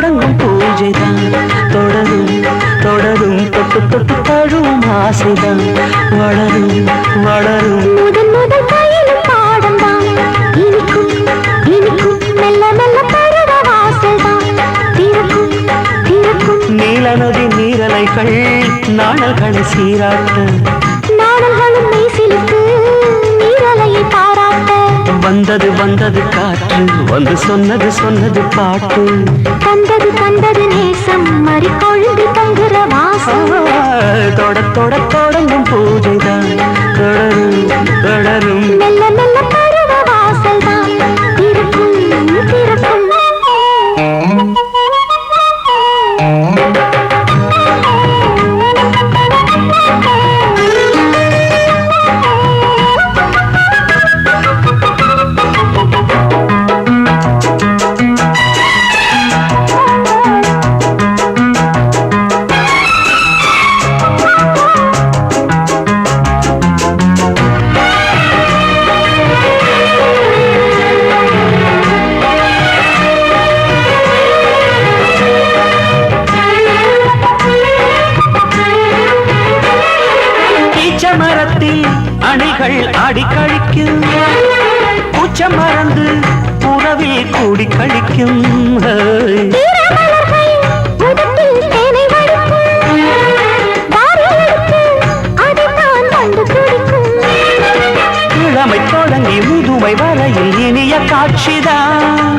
தொடங்கும் பூஜைதான். தொடரும் தொடரும் தொட்டு தொட்டு தழுவும் ஆசைதான். வளரும் வளரும். முதன் முதல் பயிலும் பாடம்தான். இனிக்கும் இனிக்கும் மெல்ல மெல்ல பருவ வாசல்தான். திறக்கும் திறக்கும். நீல நதி நீரலைகள் நாணல்களை சீராட்ட மெய்சிலுக்கு நீரலையை பாராட்ட வந்தது வந்தது காற்று. வந்து சொன்னது சொன்னது பாட்டு. தந்தது தந்தது நேசம் மறி கொழுந்து தங்குற வாசம். தொட தொட தொடங்கும் பூஜைதான். தொடரும் தொடரும். மெல்ல மெல்ல பருவ வாசல்தான். திறக்கும் திறக்கும். ஈச்ச மரத்தில் அணிகள் ஆடி கழிக்கும் பூச்ச மறந்து உறவில் கூடி கழிக்கும். இளமை தொடங்கி முதுமை வரையில் இனிய காட்சிதான்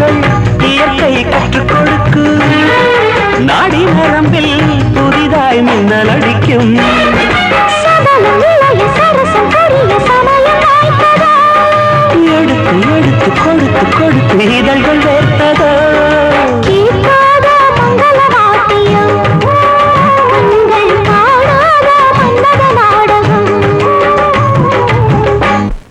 காமன் இயற்கை கற்றுக் கொடுக்கு. நாடி நரம்பில் புதிதாய் மின்னல் அடிக்கும்.